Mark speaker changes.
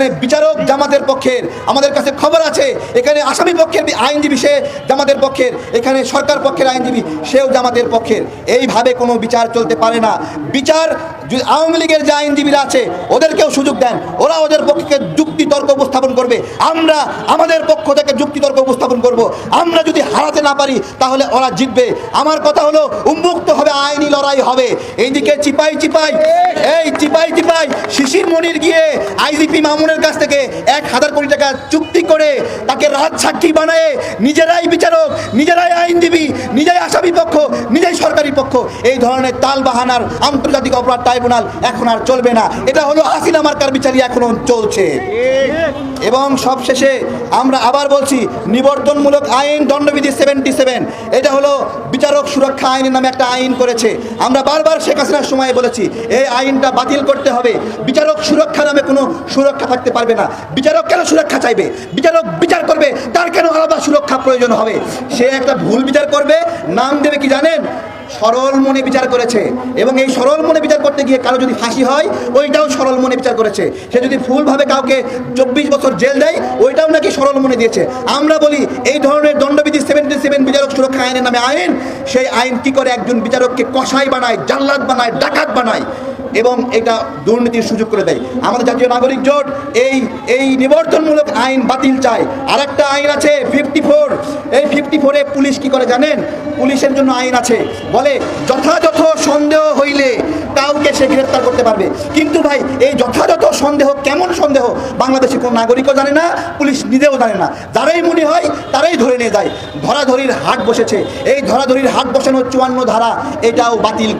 Speaker 1: এখানে বিচারক জামাতের পক্ষের আমাদের কাছে খবর আছে। এখানে আসামি পক্ষের আইনজীবী সে জামাতের পক্ষের। এখানে সরকার পক্ষের আইনজীবী সেও জামাতের পক্ষের। এইভাবে কোনো বিচার চলতে পারে না। বিচার আওয়ামী লীগের যে আইনজীবীরা আছে, ওদেরকেও সুযোগ দেন। ওরা ওদের পক্ষে যুক্তি তর্ক উপস্থাপন করবে। আমরা আমাদের পক্ষ থেকে যুক্তি তর্ক উপস্থাপন করব। আমরা যদি হারাতে না পারি, তাহলে ওরা জিতবে। আমার কথা হলো, উন্মুক্ত হবে, আইনি লড়াই হবে। এইদিকে চিপাই চিপাই, এই চিপাই চিপাই, শিশির মনির গিয়ে আইজিপি মামুনের কাছ থেকে এক হাজার কোটি টাকা চুক্তি করে তাকে রাজ সাক্ষী বানায়। নিজেরাই বিচারক, নিজেরাই আইনজীবী নিজেই আসামি পক্ষ নিজেই সরকারি পক্ষ এই ধরনের তাল বাহানার আন্তর্জাতিক অপরাধ ট্রাইব্যুনাল এখন আর চলবে না। এটা হলো হাসিনা মার্কার বিচারই এখনও চলছে। এবং সবশেষে আমরা আবার বলছি, নিবর্তনমূলক আইন দণ্ডবিধি সেভেন্টি সেভেন এটা হলো বিচারক সুরক্ষা আইনের নামে একটা আইন করেছে। আমরা বারবার শেখ হাসিনার সময় বলেছি, এই আইনটা বাতিল করতে হবে। বিচারক সুরক্ষা নামে কোনো সুরক্ষা থাকতে পারবে না। বিচারক কেন সুরক্ষা চাইবে? বিচারক বিচার করবে, তার কেন আলাদা সুরক্ষা প্রয়োজন হবে? সে একটা ভুল বিচার করবে, নাম দেবে কি জানেন? সরল মনে বিচার করেছে এবং এই সরল মনে বিচার করতে গিয়ে কারও যদি ফাঁসি হয়, ওইটাও সরল মনে বিচার করেছে। সে যদি ফুলভাবে কাউকে চব্বিশ বছর জেল দেয়, ওইটাও নাকি সরল মনে দিয়েছে। আমরা বলি, এই ধরনের দণ্ডবিধি সেভেন্টি সেভেন বিচারক সুরক্ষা আইনের নামে আইন, সেই আইন কি করে একজন বিচারককে কষাই বানায় জাল্লাদ বানায়, ডাকাত বানায়? এবং এটা দুর্নীতির সুযোগ করে দেয়। আমাদের জাতীয় নাগরিক জোট, এই এই নিবর্তনমূলক আইন বাতিল চায়। আর একটা আইন আছে ফিফটি ফোর এই ফিফটি ফোরে পুলিশ কি করে জানেন? পুলিশের জন্য আইন আছে। বলে, যথাযথ সন্দেহ হইলে কাউকে সে গ্রেপ্তার করতে পারবে। কিন্তু ভাই, এই যথাযথ সন্দেহ কেমন সন্দেহ? বাংলাদেশে কোনো নাগরিকও জানে না, পুলিশ নিজেও জানে না। যারাই মনে হয়, তারাই ধরে নিয়ে যায়। ধরাধরির হাট বসেছে। এই ধরাধরির হাট বসানোর চুয়ান্ন ধারা এটাও বাতিল